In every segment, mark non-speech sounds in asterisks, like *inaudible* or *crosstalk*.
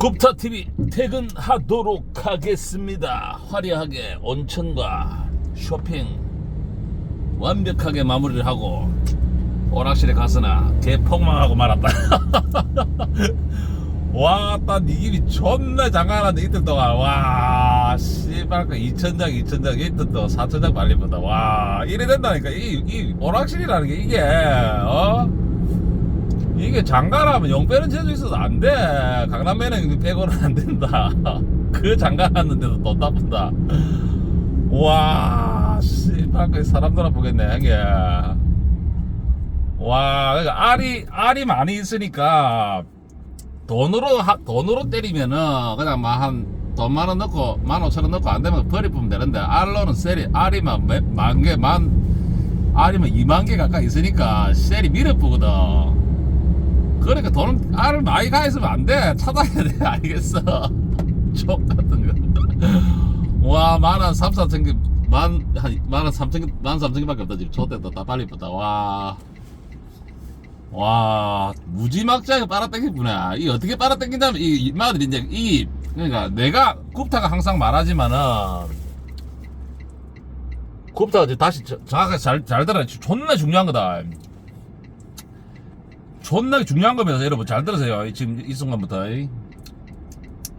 굽타 TV 퇴근하도록 하겠습니다. 화려하게 온천과 쇼핑 완벽하게 마무리를 하고 오락실에 갔으나 개폭망하고 말았다. 와, 딱 니김이 존나 장가하는데 이틀 동안 와, 씨발 그 2천장 2천장 이틀 동안 4천장 말리보다 와, 이래 된다니까 이, 이 오락실이라는 게 이게 어? 이게 장가라면 용 빼는 재주 있어도 안 돼. 강남매는 빼고는 안 된다. *laughs* 그 장가 갔는데도 돈 나쁜다. 와, 씨발, 그 사람들 아프겠네, 형님. 와, 그러니까 알이, 알이 많이 있으니까 돈으로, 하- 돈으로 때리면은 그냥 막 한, 돈 만 원 넣고, 만 오천 원 넣고 안 되면 버리면 되는데, 알로는 셀이, 알이만 몇- 만 개, 만, 알이면 2만 개 가까이 있으니까 셀이 밀어보거든. 그러니까 돈 알을 많이 가 있으면 안 돼. 찾아야 돼. *laughs* 알겠어. 족 같은 거. 와, 만원 3, 4천 개, 만, 한, 만원 3천 개, 만 3천 개밖에 없다. 지금 좆됐다. 다 빨리 뻗다. 와. 와, 무지막지하게 빨아당기구나. 이 어떻게 빨아당긴다면, 이, 이 마들이 이제, 이, 그러니까 내가, 굽타가 항상 말하지만은, 굽타가 이제 다시 저- 정확하게 잘, 잘 들어야 존나 중요한 거다. 존나 중요한 거면서 여러분 잘 들으세요. 이- 지금 이 순간부터 이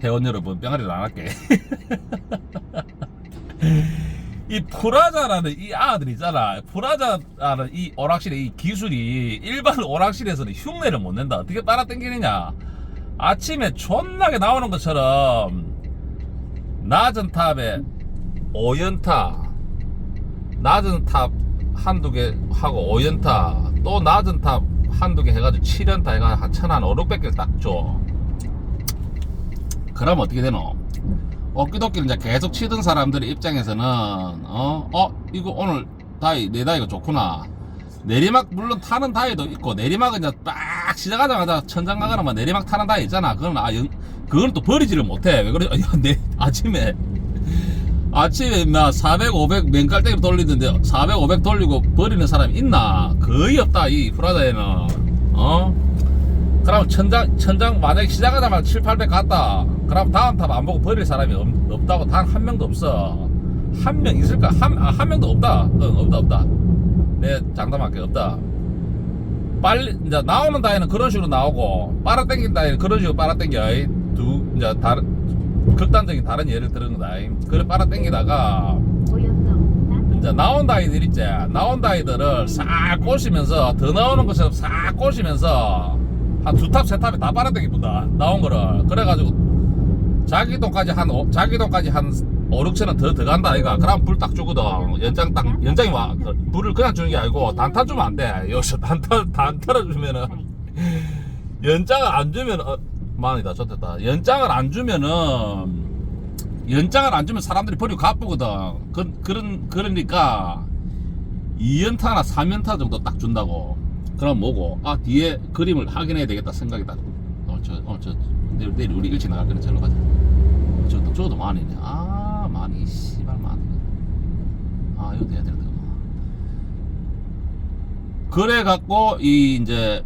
회원 여러분 뿅아리를 안 할게. *laughs* 이 프라자라는 이 아들 있잖아. 프라자라는 이 오락실의 이 기술이 일반 오락실에서는 흉내를 못 낸다. 어떻게 빨아당기느냐? 아침에 존나게 나오는 것처럼 낮은 탑에 5연타, 낮은 탑 한두 개 하고 5연타, 또 낮은 탑 한두 개 해가지고 7연타 해가지고 한 천한 5, 600개를 딱 줘. 그럼 어떻게 되노? 어깨도끼를 이제 계속 치던 사람들의 입장에서는, 어, 어, 이거 오늘 다이, 내 다이가 좋구나. 내리막, 물론 타는 다이도 있고, 내리막은 이제 빡 시작하자마자 천장 가거나 막 내리막 타는 다이 있잖아. 그건 아, 영, 그건 또 버리지를 못해. 왜 그래? 야, 내, 아침에, 아침에 막 400, 500 맨깔대기로 돌리는데 400, 500 돌리고 버리는 사람이 있나? 거의 없다 이 프라다에는. 어? 그럼 천장 천장 만약에 시작하자마자 7, 800 갔다. 그럼 다음 탑 안 보고 버릴 사람이 없, 없다고 단 한 명도 없어. 한 명 있을까? 한, 아, 한 명도 없다. 응 없다 없다. 내 장담할게 없다. 빨리 이제 나오는 다이는 그런 식으로 나오고 빨아당긴 다이는 그런 식으로 빨아당겨. 이두 이제 다른 극단적인 다른 예를 들은 거다. 그걸 빨아당기다가 이제 나온 다이들 있지 나온 다이들을 싹 꼬시면서 더 나오는 것처럼 싹 꼬시면서 한 두 탑 세 탑에 다 빨아당기보다 나온 거를. 그래가지고 자기 돈까지 한 오- 자기 돈까지 한 5, 6천 원 더 들어간다 이가. 그럼 불 딱 주거든. 연장 딱 연장이 와. 그 불을 그냥 주는 게 아니고 단타 주면 안돼. 여기서 단타 단타를 주면은 연장을 안 주면 어, 만이다. 좋겠다. 연장을 안 주면은 연장을 안 주면 사람들이 버리고 가쁘거든. 그, 그런 그러니까 2연타나 3연타 정도 딱 준다고. 그럼 뭐고? 아 뒤에 그림을 확인해야 되겠다 생각이 딱 어저어저 내일 내일 우리 일찍 나갈 거는 절로 가자. 저도 저도 많이네. 아 많이 씨발 많이. 아 이거 돼야 되는데 그래 갖고 이 이제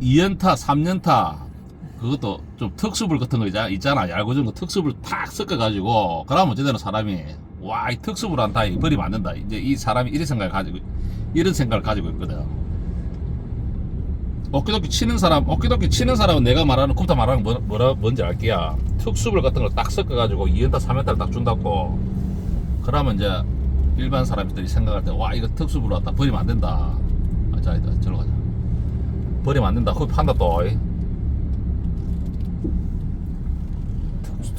2연타 3연타 그것도 좀 특수불 같은 거 있잖아, 있잖아. 얄궂은 거 특수불 탁 섞어가지고, 그러면 어찌되는 사람이, 와, 이 특수불 한 다 이 버리면 안 된다. 이제 이 사람이 이런 생각을 가지고, 이런 생각을 가지고 있거든. 어깨도끼 치는 사람, 어깨도끼 치는 사람은 내가 말하는, 굽타 말하는 뭐, 뭐라, 뭔지 알게야. 특수불 같은 걸 딱 섞어가지고, 2연타, 3연타를 딱 준다고. 그러면 이제, 일반 사람들이 생각할 때, 와, 이거 특수불 왔다. 버리면 안 된다. 아, 자, 이따, 저로 가자. 버리면 안 된다. 거기 판다 또. 이.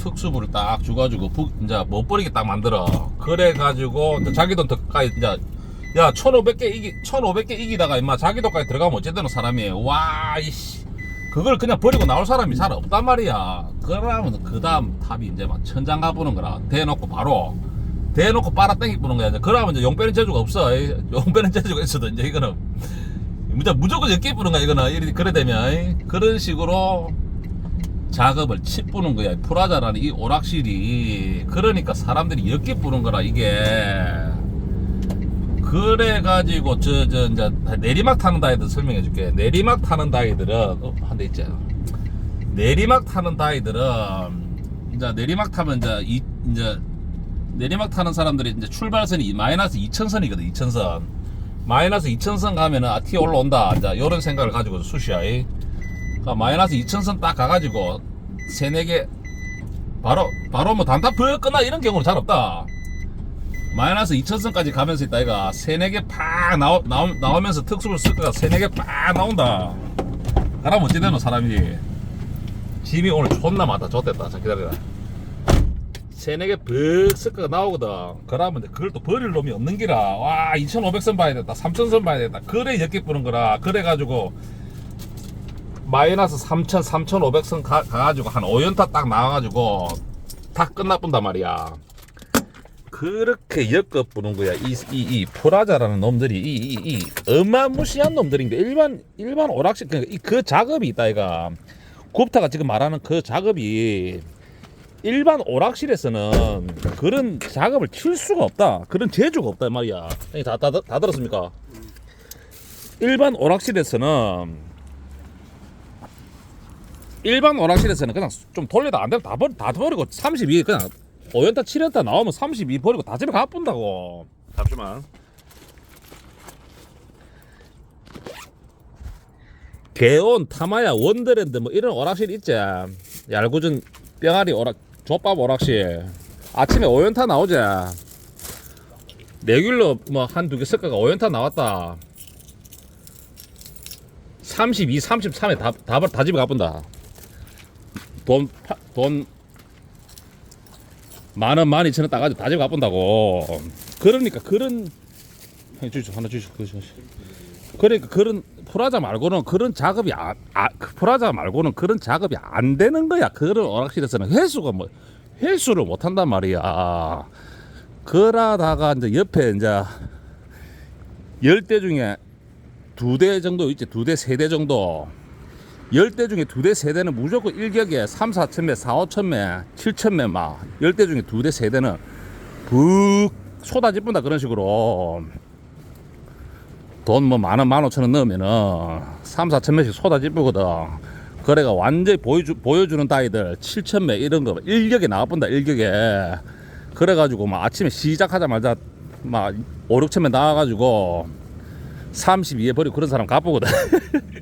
특수부를 딱 줘가지고 부, 이제 못 버리게 딱 만들어. 그래가지고 자기 돈 덕까지 이제 야 1500개 이기 1500개 이기다가 임마 자기 돈까지 들어가면 어쨌든 사람이 와 이씨. 그걸 그냥 버리고 나올 사람이 잘 없단 말이야. 그러면 그 다음 탑이 이제 막 천장 가보는 거라 대놓고 바로 대놓고 빨아당기 보는 거야. 그러면 이제 용 빼는 재주가 없어. 이. 용 빼는 재주가 있어도 이제 이거는 무조건 무조건 엮기 뿌는 거야 이거는. 이리 그래 되면. 이. 그런 식으로 작업을 치뿌는 거야. 프라자라는 이 오락실이. 그러니까 사람들이 엮기 뿌는 거라, 이게. 그래가지고, 저, 저, 이제, 내리막 타는 다이들 설명해 줄게. 내리막 타는 다이들은, 어, 한대 있지. 내리막 타는 다이들은 이제 내리막 타면 이제 이 이제 내리막 타는 사람들이 이제 출발선이 마이너스 2천선이거든 2천선 마이너스 2천선 가면은 아 티 올라온다 이제 이런 생각을 가지고 수시아이 그러니까 마이너스 2천선 딱 가가지고 세네 개 바로 바로 뭐 단타 불 끝나 이런 경우는 잘 없다. 마이너스 2천선까지 가면서 있다 이가 세네 개팍 나오, 나오, 나오면서 특수를 쓸 거가 세네 개팍 나온다. 가라면 어찌 되노 사람이. 짐이 오늘 존나 많다. 좋됐다. 자 기다려라. 세네 개 벅스가 나오거든. 그러면 그걸 또 버릴 놈이 없는 기라. 와 2500선 봐야 됐다. 3000선 봐야 됐다. 그래 역기 뿌는 거라. 그래가지고 마이너스 3000 3500선 가, 가가지고 한 5연타 딱 나와가지고 다 끝나본단 말이야 그렇게 엮어 뿌는 거야 이, 이, 이 프라자라는 놈들이 이, 이, 이 어마무시한 놈들인데 일반 일반 오락실 그, 이- 그 작업이 있다 이가 굽타가 지금 말하는 그 작업이 일반 오락실에서는 그런 작업을 칠 수가 없다. 그런 재주가 없다 이 말이야. 다, 다, 다 들었습니까? 일반 오락실에서는 일반 오락실에서는 그냥 좀 돌려도 안 되면 다, 버, 다 버리고 32 그냥 5연타 7연타 나오면 32 버리고 다 집에 가뿐다고. 잠시만. 개온 타마야 원더랜드 뭐 이런 오락실 있지. 얄궂은 뿅아리 오락 족밥 오락실. 아침에 5연타 나오지. 레귤러 뭐 한 두 개 섞어가 5연타 나왔다. 32, 33에 다, 다, 다 집에 가본다 돈, 파- 돈, 만원, 만 이천 원 따가지고 다 집에 가본다고 그러니까 그런 주시오 하나 주시오 그거 주시오. 그러니까 그런 프라자 말고는 그런 작업이 안, 아, 그 프라자 말고는 그런 작업이 안 되는 거야. 그런 오락실에서는 회수가 뭐 회수를 못 한단 말이야. 그러다가 이제 옆에 이제 열 대 중에 두 대 정도 있지. 두 대, 세 대 정도. 열대 중에 두 대, 세 대는 무조건 일격에 3, 4천 매, 4, 5천 매, 7천 매 막. 열대 중에 두 대, 세 대는 북 쏟아집는다 그런 식으로. 돈 뭐 만 원 만 오천 원 넣으면은 삼 사천 매씩 쏟아지거든 그래가 완전히 보여주, 보여주는 따위들 7천 매 이런 거 일격에 나와본다 일격에 그래가지고 막 아침에 시작하자마자 막 5, 6천 매 나와가지고 32에 버리고 그런 사람 가보거든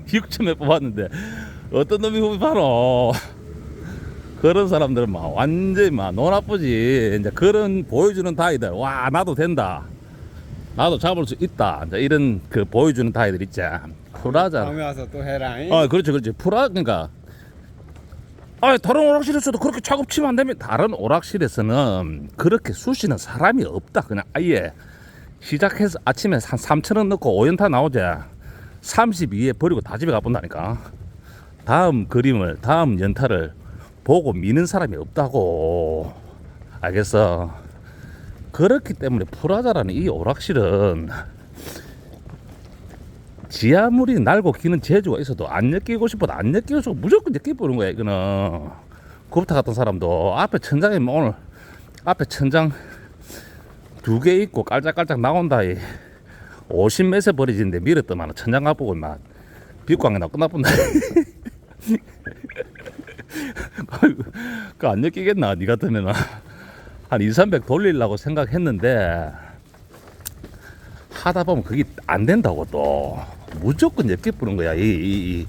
6천 매 뽑았는데 어떤 놈이 후비 바로 그런 사람들은 막 완전히 막노 나쁘지 이제 그런 보여주는 따위들 와 나도 된다 나도 잡을 수 있다. 이제 이런 그 보여주는 타이들 있지. 프라자. 다음에 와서 또 해라. 잉? 아, 그렇지, 그렇지. 프라, 그러니까. 아, 다른 오락실에서도 그렇게 작업 치면 안 되면 다른 오락실에서는 그렇게 쑤시는 사람이 없다. 그냥 아예 시작해서 아침에 한 3천 원 넣고 5연타 나오자. 32에 버리고 다 집에 가본다니까. 다음 그림을, 다음 연타를 보고 미는 사람이 없다고. 알겠어. 그렇기 때문에 프라자라는 이 오락실은 지하물이 날고 기는 재주가 있어도 안 엮이고 싶어도 안 엮이고 싶어 무조건 엮여버린 거야 이거는 굽타 같은 사람도 앞에 천장에 뭐 오늘 앞에 천장 두 개 있고 깔짝깔짝 나온다. 이. 50매세 버리지는데 밀었더만. 천장 가보고 막 빗광에 나 끝나본다. *laughs* 그안 엮이겠나 니 같으면은 한 2, 300 돌리려고 생각했는데 하다 보면 그게 안 된다고 또. 무조건 엮여 뿌는 거야. 이, 이, 이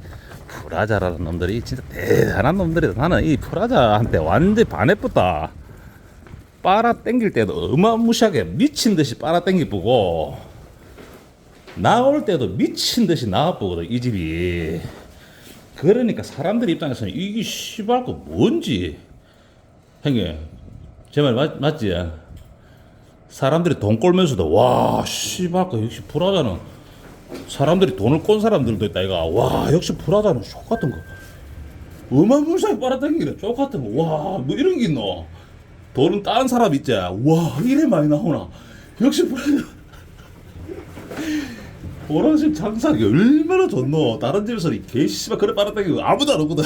프라자라는 놈들이. 진짜 대단한 놈들이다 나는. 이 프라자한테 완전히 반해뿌다 빨아 당길 때도 어마무시하게 미친 듯이 빨아 당기 뿌고 나올 때도 미친 듯이 나와 뿌거든 이 집이. 그러니까 사람들 입장에서는 이게 씨발 거 뭔지. 형님 제 말 맞지? 사람들이 돈 꼴면서도 와 씨발 그 역시 프라자는 사람들이 돈을 꼰 사람들도 있다 이가 와 역시 프라자는 쇼 같은 거. 어마무시하게 빨아당기네 쇼 같은 거와뭐 이런 게 있노 돈은 다른 사람 있지 와 이래 많이 나오나 역시 프라자 오락실 장사하기 얼마나 좋노 다른 집에서는 개 씨발 그래 빨아당기고 아무도 안 오거든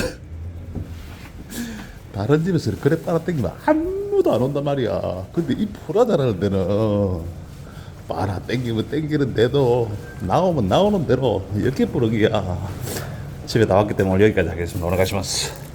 다른 집에서 그래 빨아당기면 아무도 안 온단 말이야. 근데 이 프라자라는 데는 빨아 땡기면 땡기는 데도 나오면 나오는 대로 이렇게 부르기야. 집에 나왔기 때문에 여기까지 하겠습니다. 오늘 가시마스.